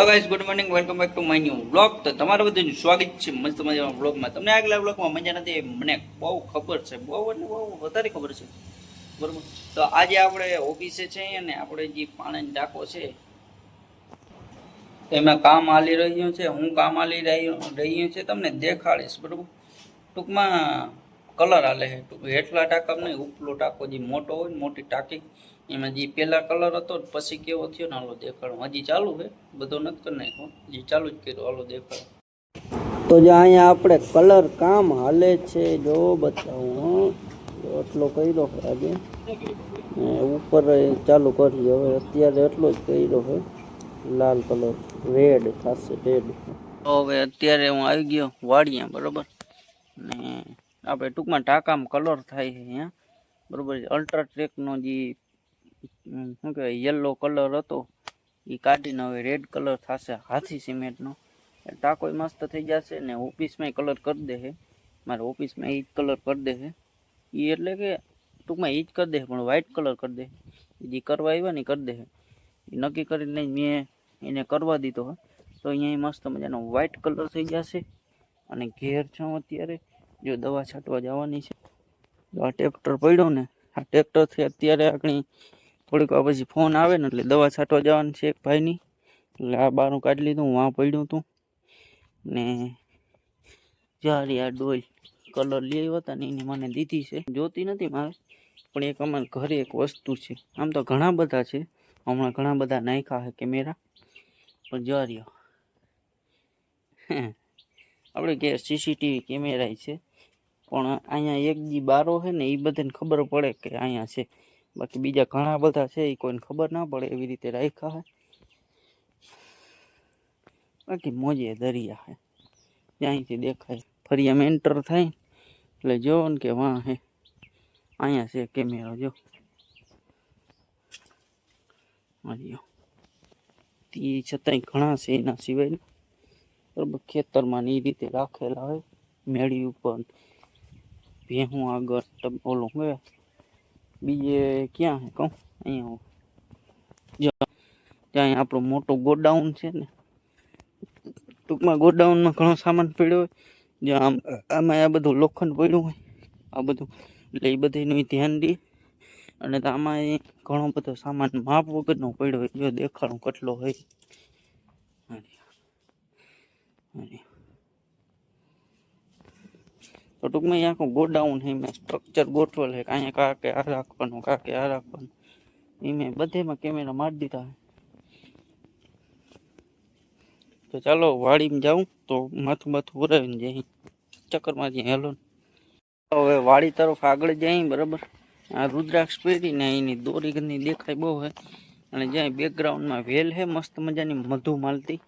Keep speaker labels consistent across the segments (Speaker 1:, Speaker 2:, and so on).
Speaker 1: Hello guys good morning welcome back to my new blog તો તમારું બધું સ્વાગત છે મસ્ત મજાના બ્લોગમાં તમને આગલા બ્લોગમાં મજા નથી મને બહુ ખબર છે, બહુ એટલે બહુ વધારે ખબર છે. બરાબર? તો આજે આપણે ઓફિસે છે અને આપણે જે પાણી ટાંકો છે, એમાં કામ હાલી રહ્યું છે, હું કામ હાલી રહ્યું છે, તમને દેખાડીશ, બરાબર? ટૂંકમાં કલર હાલે છે હેઠલા ટાંકા નહીં, ઉપલો ટાંકો જે મોટો હોય મોટી ટાંકી એમાં જે પેલા કલર હતો ને પછી કેવો થયો ને હાલો દેખાડો. હજી ચાલુ છે? બધો નથી કરી નાખ્યો? હજી ચાલુ જ કર્યો હાલો દેખાડો. તો જે અહીંયા આપણે કલર કામ હાલે છે જો બતાવું એટલો કર્યો છે આજે. ઉપર ચાલુ કરીએ હવે અત્યારે એટલો જ કર્યો છે. લાલ કલર રેડ થશે રેડ હવે અત્યારે હું આવી ગયો વાડિયા બરોબર? ને આપણે ટૂંકમાં ટાંકામાં કલર થાય છે અહીંયા. બરોબર અલ્ટ્રાટેકનો જે હમ, શું કહેવાય યલો કલર હતો. એ કાઢીને હવે રેડ કલર થશે, હાથી સિમેન્ટનો. ટાંકોય મસ્ત થઈ જશે ને ઓફિસમાં કલર કરી દે છે મારે ઓફિસમાં એ જ કલર કરી દે છે એ એટલે કે ટૂંકમાં એ જ કરી દે પણ વ્હાઇટ કલર કરી દે જે કરવા આવ્યા ને કરી દે એ નક્કી કરીને મેં એને કરવા દીધો હે. તો અહીંયા મસ્ત મજાનો વ્હાઇટ કલર થઈ જશે. અને ઘેર છું અત્યારે, જો દવા છાંટવા જવાની છે. જો આ ટ્રેક્ટર પડ્યો ને, આ ટ્રેક્ટરથી અત્યારે આપણી થોડીક વાર પછી ફોન આવે ને એટલે દવા છાંટવા જવાનું છે એક ભાઈની. એટલે આ બારું કાઢી લીધું, હું વાં પડ્યું હતું ને જ્યારે આ ડોલ કલર લઈ આવ્યા હતા ને એની મને દીધી છે. જોતી નથી મારે, પણ એક અમારે ઘરે એક વસ્તુ છે. આમ તો ઘણા બધા છે. હમણાં ઘણા બધા નાખ્યા છે કેમેરા. પણ જ્યારે આપણે કે સીસીટીવી કેમેરા છે, પણ અહીંયા એક જી બારો છે ને એ બધાને ખબર પડે કે અહીંયા છે. બાકી બીજા ઘણા બધા છે એ કોઈને ખબર ના પડે એવી રીતે રાખ્યા છે બાકી મોજે દરિયા છે ત્યાંથી દેખાય, ફરી આમ એન્ટર થાય એટલે જોવો ને કે વાં હે. અહીંયા છે કેમેરો, જો. અહીંયા તે છતાંય ઘણા છે એના સિવાય બરાબર, ખેતરમાં ને એ રીતે રાખેલા હોય. મેળી ઉપર ભેહું આગળ તમ- ઓલું હવે બીજે ક્યાં કહું? અહીંયા જો, ત્યાં આપણો મોટું ગોડાઉન છે ને. ટૂંકમાં ગોડાઉનમાં ઘણો સામાન પડ્યો હોય. જ્યાં આમ આમાં આ બધું લોખંડ પડ્યું હોય. આ બધું. એટલે એ બધાનું ધ્યાન દે. અને આમાં ઘણો બધો સામાન માપ વગરનો પડ્યો હોય. જો દેખાડો કેટલો હોય. હારી. હારી. તો ટૂંકમાં એ આખું ગોડાઉન છે એમાં સ્ટ્રક્ચર ગોઠવેલ છે કે અહીંયા કા કે આ રાખવાનું કા કે આ રાખવાનું. એ મેં બધેમાં કેમેરા મારી દીધા છે. તો ચાલો, વાડીમાં જાઉં, તો માથું માથું પુરાવીને જઈ. ચક્કરમાં જઈ, હેલો. હવે વાડી તરફ આગળ જઈ, બરાબર? આ રુદ્રાક્ષ પહેરીને એની દોરી ગંદી દેખાય બહુ હે અને જ્યાં બેકગ્રાઉન્ડમાં વેલ હે મસ્ત મજાની મધુ માલતી.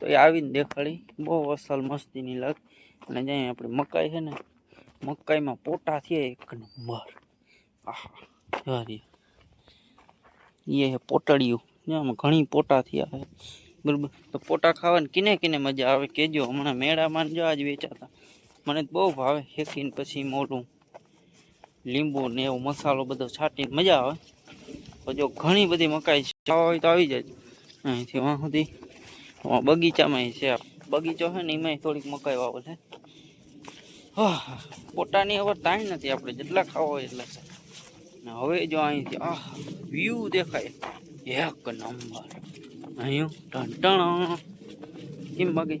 Speaker 1: તો એ આવીને દેખાડી. બહુ અસલ મસ્તીની લાગ. અને જ્યાં આપણી મકાઈ છે ને મકાઈમાં પોટા થયા એક નંબર આહા એ પોટડિયું જ્યાં ઘણી પોટા થયા બરાબર. તો પોટા ખાવાની કિને કિને મજા આવે કેજો. હમણાં મેળામાં જો આજ વેચાતા. મને બહુ ભાવે. શેકીને પછી મોટું લીંબુ ને એવો મસાલો બધો છાંટીને મજા આવે. તો જો ઘણી બધી મકાઈ ખાવા હોય તો આવી જાય. અહીંથી વાં સુધી. આમાં બગીચામાં છે બગીચો છે ને એમાંય થોડીક મકાઈ વાવો છે પોતાની હવે તાણ નથી આપણે, જેટલા ખાવા હોય એટલા ને હવે જો અહીંથી આ વ્યૂ દેખાય. એક નંબર. અહીં ટણ કેમ બાકી?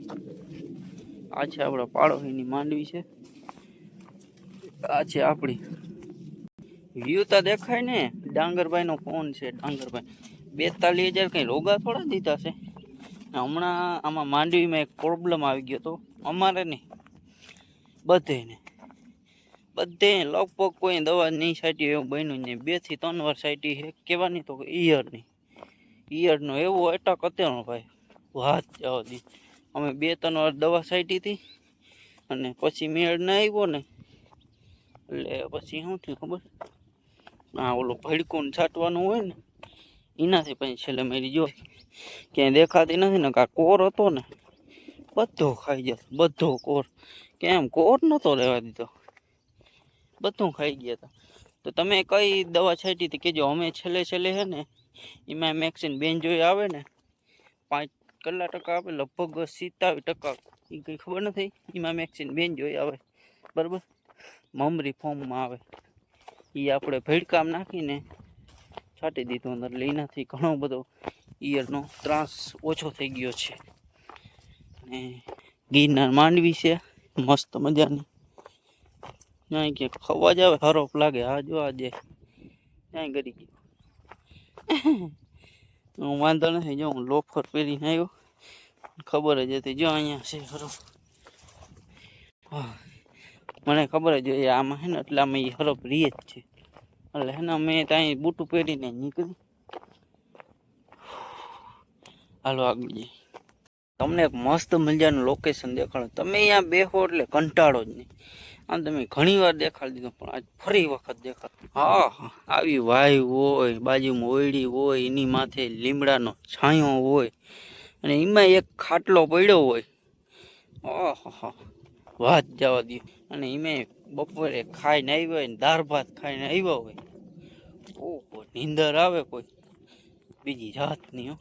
Speaker 1: આ છે આપણા પાડોશીની માંડવી છે. આ છે આપણી. વ્યૂ તો દેખાય ને ડાંગરભાઈ નો ફોન છે, ડાંગરભાઈ. બેતાલીસ હજાર કઈ રોગા થોડા દીધા છે. હમણાં આમાં માંડવીમાં એક પ્રોબ્લેમ આવી ગયો તો, અમારે નહીં. બધે ને બધે લગભગ કોઈ દવા નહીં સાટી એવું બન્યું નહીં બેથી ત્રણ વાર સાટી છે. કહેવાની તો ઈયરની ઈયરનો એવો એટક અત્યારનો ભાઈ. વાત જવા દી અમે બે ત્રણ વાર દવા સાટી હતી અને પછી મેળ ના આવ્યો ને. એટલે પછી શું થયું ખબર? આ ઓલો ભડકું છાંટવાનું હોય ને, એનાથી પછી છેલ્લે મેરી જો ક્યાંય દેખાતી નથી ને કાં કોર હતો ને બધો ખાઈ ગયા બધો કોર. કેમ? કોર નહોતો રહેવા દીધો. બધું ખાઈ ગયા હતા. તો તમે કઈ દવા છાંટી હતી? કહેજો અમે છેલ્લે છેલ્લે છે ને, એમાં મેક્સિન બેન જોઈ આવે ને, પાંચ કલાક ટકા આપે, લગભગ સિત્તાવીસ ટકા. એ કંઈ ખબર નથી? એમાં મેક્સિન બેન જોઈ આવે. બરાબર? મમરી ફોર્મમાં આવે. એ આપણે ભેડકામ નાખીને છાંટી દીધું અંદર. એટલે એનાથી ઘણો બધો ઈયરનો ત્રાસ ઓછો થઈ ગયો છે. ને ગિરનાર માંડવી છે. મસ્ત મજાની. અહીં ક્યાંક ખવા જ આવે હરોફ લાગે, આ જો આજે ત્યાં ગરી ગયો. હું વાંધો નથી, જો હું લોફર પહેરીને આવ્યો. ખબર જ હતી, જો અહીંયા છે હરોફ. મને ખબર જ હોય, આમાં હે ને, એટલે આમાં એ હરફ રીએ જ છે. એટલે હે ને મેં ત્યાં બૂટું પહેરીને નીકળી. હાલો આગળ જઈએ. તમને એક મસ્ત મજાનું લોકેશન દેખાડો. તમે અહીંયા બેહો એટલે કંટાળો જ નહીં. આમ તમે ઘણી વાર દેખાડી દીધું, પણ આજ ફરી વખત દેખાડ. હા આવી વાય હોય, બાજુમાં ઓયડી હોય, એની માથે લીમડાનો છાંયો હોય, અને એમાં એક ખાટલો પડ્યો હોય. ઓહો વાત જવા દો અને એમાં બપોરે ખાઈને આવ્યા હોય ને, દાળ ભાત ખાઈને આવ્યા હોય. ઓહો, નીંદર આવે કોઈ. બીજી જાતની, હો.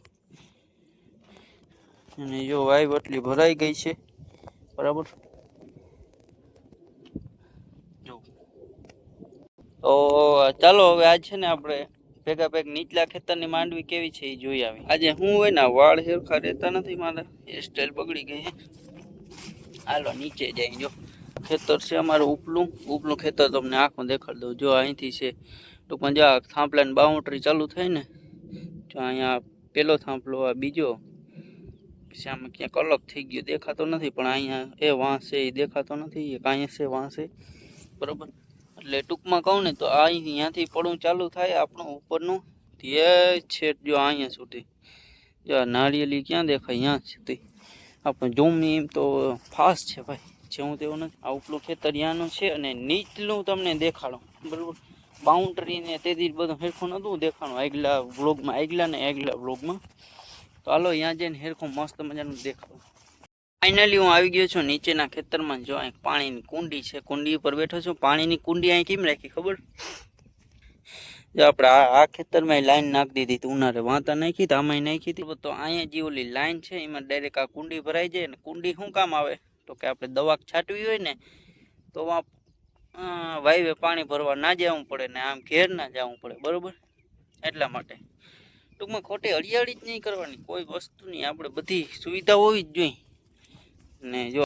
Speaker 1: અને જો વાઈવ એટલી ભરાઈ ગઈ છે. બરાબર? જો. તો ચાલો હવે આજ છે ને આપણે ભેગા ભેગ નીચલા ખેતરની માંડવી કેવી છે એ જોઈ આવી આજે હું હોય ને વાળ હેરખા રહેતા નથી મારા. સ્ટાઇલ બગડી ગઈ હાલો, નીચે જઈ જો. ખેતર છે અમારું ઉપલું. ઉપલું ખેતર તમને આંખમાં દેખાડી દઉં. જો અહીંથી છે ટૂંકમાં જો આ થાંભલાની બાઉન્ડ્રી ચાલુ થાય ને, જો અહીંયા પેલો થાંભલો, આ બીજો પછી આમાં ક્યાંક અલગ થઈ ગયો દેખાતો નથી પણ અહીંયા એ વાંસ છે એ દેખાતો નથી એક અહીંયા છે વાંસ છે બરોબર એટલે ટૂંકમાં કહું ને તો આ અહીંયાથી પડવું ચાલુ થાય આપણું ઉપરનું તે છેટ જો અહીંયા સુધી. જો આ નાળિયેરી ક્યાં દેખાય? અહીંયા સુધી. આપણે ઝૂમની એમ તો ફાસ્ટ છે ભાઈ, જેવું તેવું નથી. આ ઉપલું ખેતર ત્યાંનું છે અને નીચલું તમને દેખાડો. બરાબર? બાઉન્ડ્રી ને તેથી જ બધું હેરખું નહોતું દેખાણું આગલા વ્લોગમાં આગલા ને આગલા વ્લોગમાં તો હાલો, અહીંયા જઈને હેરખું મસ્ત મજાનું દેખાડું. ફાઇનલી હું આવી ગયો છું નીચેના ખેતરમાં. જો અહીં પાણીની કુંડી છે. કુંડી ઉપર બેઠો છું. પાણીની કુંડી અહીં કેમ રાખી ખબર? જો આપણે આ ખેતરમાં લાઈન નાખી દીધી હતી. ઉનાળે વાંતા નાખી હતી આમાં નાખી હતી. તો અહીંયા જે ઓલી લાઈન છે, એમાં ડાયરેક્ટ આ કુંડી ભરાઈ જાય ને કુંડી શું કામ આવે? તો કે આપણે દવા છાંટવી હોય ને, તો આ વાયવે પાણી ભરવા ના જવું પડે ને આમ ઘેર ના જવું પડે. બરોબર? એટલા માટે. ટૂંકમાં ખોટી હરિયાળી જ નહીં કરવાની. કોઈ વસ્તુની આપણે બધી સુવિધા હોવી જ જોઈએ. ને જો,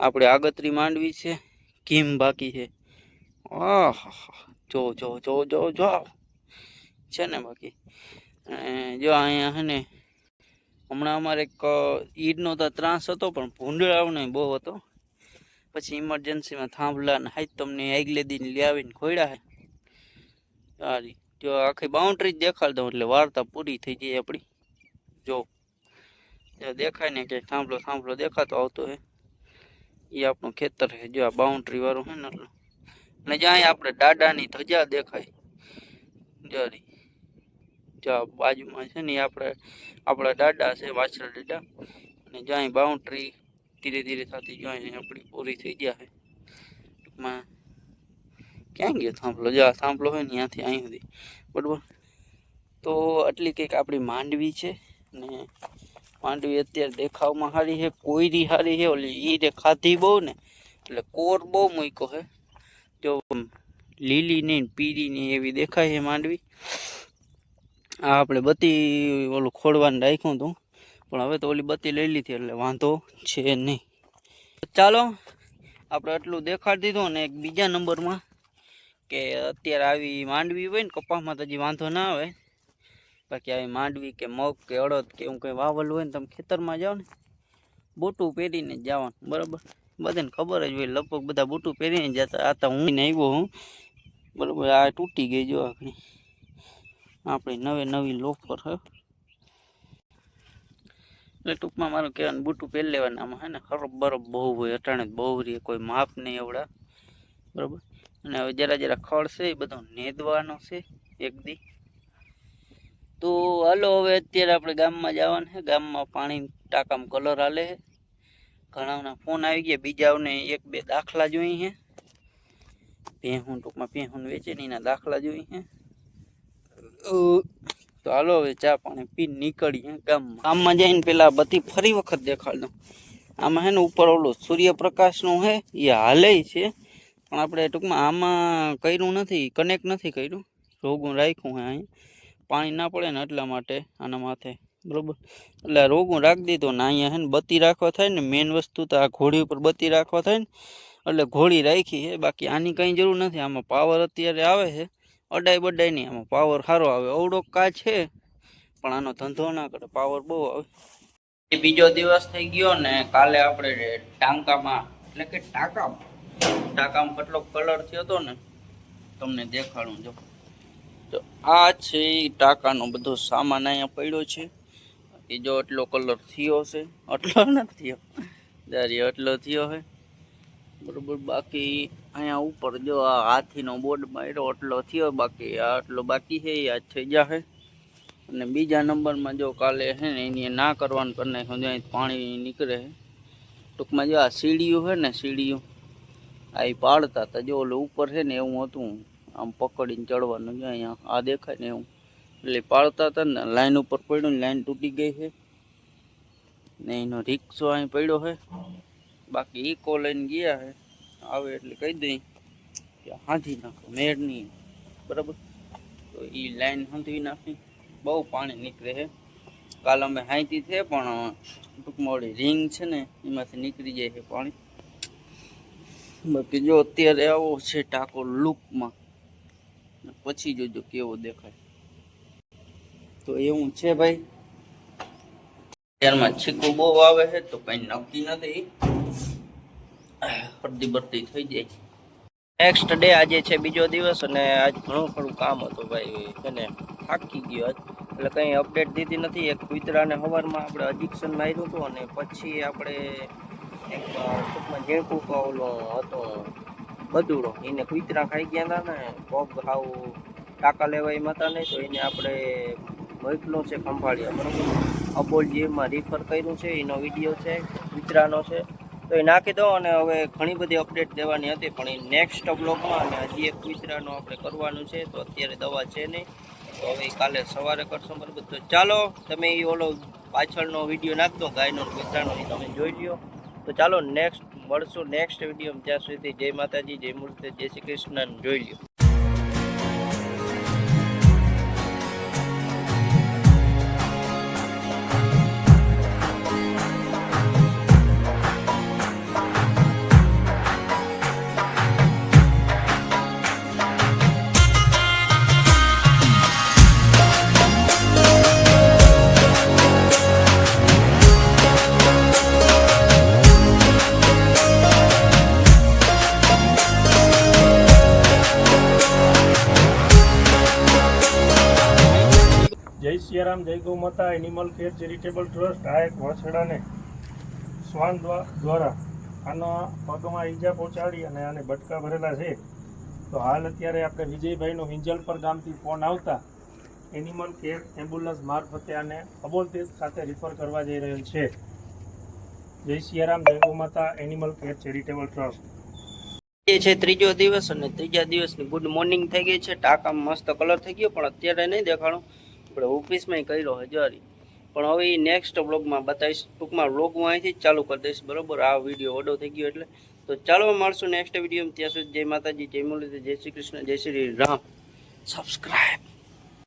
Speaker 1: આપણે આગતરી માંડવી છે કેમ બાકી છે. આહ જો જો જો જો જો. છે ને બાકી? જો અહીંયા હે ને, હમણાં અમારે એક ઈડનો તો ત્રાસ હતો, પણ ભૂંડળાઓને બહુ હતો. પછી ઇમરજન્સીમાં થાંભલા ને હાઈ તમને આગલે દિન લઈ આવીને ખોડ્યા હે સારી. જો આખી બાઉન્ડ્રી જ દેખાડી દઉં એટલે વાર્તા પૂરી થઈ જાય આપણી. જો જો દેખાય ને કે થાંભલો થાંભલો દેખાતો આવતો હે એ આપણું ખેતર છે, જો આ બાઉન્ડ્રી વાળું હે ને એટલું. અને જ્યાં આપણે દાદાની ધજા દેખાય. જરી જો આ બાજુમાં છે ને ઈ આપણે, આપણા દાદા છે, વાછરા દાદા. અને જ્યાં બાઉન્ડ્રી ધીરે ધીરે થતી જ્યાં આપણી પૂરી થઈ ગયા છે. ટૂંકમાં ક્યાં ગયો થાંભલો જો આ થાંભલો હોય ને ત્યાંથી અહીં સુધી. બરાબર? તો આટલી કંઈક આપણી માંડવી છે ને માંડવી અત્યારે દેખાવમાં સારી છે, કોયરી સારી છે, ઓલી ઈ રે ખાધી બહુ ને, એટલે કોર બહુ મૂક્યો છે. જો લીલી ને પીળી નહીં એવી દેખાય છે માંડવી. આ આપણે બત્તી ઓલું ખોડવાનું રાખ્યું હતું, પણ હવે તો ઓલી બત્તી લઈ લીધી, એટલે વાંધો છે નહીં. ચાલો, આપણે આટલું દેખાડી દીધું ને એક બીજા નંબરમાં કે અત્યારે આવી માંડવી હોય ને કપાસમાં તો હજી વાંધો ના આવે. બાકી આવી માંડવી કે મગ કે અડદ કે એવું કંઈ વાવલ હોય ને તમે ખેતરમાં જાઓ ને, બૂટું પહેરીને જવાનું, બરાબર? બધાને ખબર જ હોય, લગભગ બધા બોટું પહેરીને જતા. આ તો હું આવ્યો હું, બરાબર? આ તૂટી ગઈ જો આપણી આપણી નવી નવી લોફર હે. એટલે ટૂંકમાં મારું કહેવાનું, બૂટું પહેરી લેવાના આમાં, હે ને? ખરો બરફ બહુ હોય, અટાણે બહુ રહે કોઈ માપ નહીં એવડા બરાબર? અને હવે જરા જરા ખડ છે, એ બધો નેદવાનો છે, એક દી. તો હાલો, હવે અત્યારે આપણે ગામમાં જવાનું છે. ગામમાં પાણી ટાંકામાં કલર હાલે છે. ઘણાના ફોન આવી ગયા, બીજાઓને એક બે દાખલા જોઈ છે. ભેહું ટૂંકમાં ભેહું વેચે ને એના દાખલા જોઈ છે. તો હાલો, હવે ચા પાણી પી નીકળીએ ગામમાં. ગામમાં જઈને પેલા બધી ફરી વખત દેખાડ દઉં આમાં હે ને ઉપર ઓલું સૂર્યપ્રકાશનું હે એ હાલે છે. પણ આપણે ટૂંકમાં આમાં કર્યું નથી કનેક્ટ નથી કર્યું. રોગું રાખ્યું હે અહીં. પાણી ના પડે ને એટલા માટે આના માથે, બરોબર? એટલે રોગું રાખી દીધો ને અહીંયા હે ને બત્તી રાખવા થાય ને મેઇન વસ્તુ તો આ ઘોડી ઉપર બત્તી રાખવા થાય ને, એટલે ઘોડી રાખી છે બાકી આની કંઈ જરૂર નથી. આમાં પાવર અત્યારે આવે છે અડાઈ બડાઈ નહીં, આમાં પાવર સારો આવે. અવડો કા છે, પણ આનો ધંધો ના કરે પાવર બહુ આવે. બીજો દિવસ થઈ ગયો ને, કાલે આપણે ટાંકામાં, એટલે કે ટાંકામાં ટાંકામાં કેટલો કલર થયો હતો ને, તમને દેખાડું જો. તો આ છે એ ટાંકાનો બધો સામાન અહીંયા પડ્યો છે. એ જો એટલો કલર થયો છે એટલો નથી થયો. દારી એટલો થયો છે બરોબર, બાકી અહીંયા ઉપર જો આ હાથીનો બોર્ડ માર્યો, એટલો થયો, બાકી આ આટલો બાકી છે એ આજ થઈ જશે અને બીજા નંબરમાં જો કાલે છે ને, એની ના કરવાનું કરી નાખ્યું જો પાણી નીકળે છે ટૂંકમાં જો આ સીડીયું છે ને, સીડીયું આ ઈ પાડતા હતા જો ઓલું ઉપર છે ને એવું હતું, આમ પકડીને ચડવાનું જો અહીંયા, આ દેખાય ને એવું. એટલે પાડતા હતા ને, લાઈન ઉપર પડ્યું ને લાઈન તૂટી ગઈ છે. ને એનો રિક્ષો અહીં પડ્યો છે. બાકી ઈકો લઈને ગયા છે. આવે એટલે કહી દઈ કે હાંધી નાખો, મેળ નહીં. બરાબર? તો એ લાઈન હાંધી નાખી. બહુ પાણી નીકળે છે. કાલ અમે હાંતી છે, પણ ટૂંકમાં ઓલી રિંગ છે ને, એમાંથી નીકળી જાય છે પાણી. બાકી જો અત્યારે આવો છે ટાકો લુકમાં પછી જોજો કેવો દેખાય. તો એવું છે ભાઈ. અત્યારમાં છીકું બહુ આવે છે, તો કઈ નક્કી નથી. અડધી બરતી થઈ જાય. નેક્સ્ટ ડે આજે છે બીજો દિવસ, અને આજ ઘણું ખરું કામ હતું ભાઈ છે ને થાકી ગયો એટલે કંઈ અપડેટ દીધી નથી. એક કુતરાને સવારમાં આપણે અડિક્શન માર્યું હતું, અને પછી આપણે એક ટૂંકમાં ઝીણકું ઓલો હતો. બદુડો એને કૂતરા ખાઈ ગયા હતા ને, પગ હાવ ટાંકા લેવા એમ હતા નહીં તો એને આપણે મોકલો છે ખંભાળિયા, બરાબર? અબોલજીમાં રિફર કર્યું છે, એનો વીડિયો છે, કૂતરાનો છે. તો એ નાખી દો અને હવે ઘણી બધી અપડેટ દેવાની હતી, પણ એ નેક્સ્ટ બ્લોગમાં અને હજી એક કુતરાનું આપણે કરવાનું છે, તો અત્યારે દવા છે નહીં. તો હવે કાલે સવારે કરશું બરાબર. તો ચાલો, તમે એ ઓલો પાછળનો વીડિયો નાખ દો ગાયનો કૂતરાનો એ તમે જોઈ લ્યો. તો ચાલો નેક્સ્ટ મળશું નેક્સ્ટ વીડિયો ત્યાં સુધી. જય માતાજી, જય મૂર્તિ, જય શ્રી કૃષ્ણ જોઈ લ્યો.
Speaker 2: જય સિયારામ જય માતા એનિમલ કેર ચેરિટેબલ ટ્રસ્ટ આ એક વાછડાને શ્વાન દ્વારા આનો પગમાં ઈજા પહોંચાડી અને આને બટકા ભરેલા છે. તો હાલ અત્યારે આપણે વિજયભાઈનો હિંજલપર ગામથી ફોન આવતા એનિમલ કેર એમ્બ્યુલન્સ મારફતે આને અબોલ તેજ ખાતે રિફર કરવા જઈ રહેલ છે. જય સિયારામ, જય માતા એનિમલ કેર ચેરિટેબલ ટ્રસ્ટ.
Speaker 1: એ છે ત્રીજો દિવસ અને ત્રીજા દિવસની ગુડ મોર્નિંગ થઈ ગઈ છે. ટાંકામાં મસ્ત કલર થઈ ગયો, પણ અત્યારે નહીં દેખાણો. આપણે ઓફિસમાં કર્યો હજારી. પણ હવે એ નેક્સ્ટ બ્લોગમાં બતાવીશ. ટૂંકમાં બ્લોગ હું અહીંથી ચાલુ કરી દઈશ, બરોબર? આ વીડિયો ઓડો થઈ ગયો એટલે. તો ચાલો મળશું નેક્સ્ટ વીડિયો ત્યાં સુધી જય માતાજી, જય મુરલી જય શ્રી કૃષ્ણ, જય શ્રી રામ. સબસ્ક્રાઈબ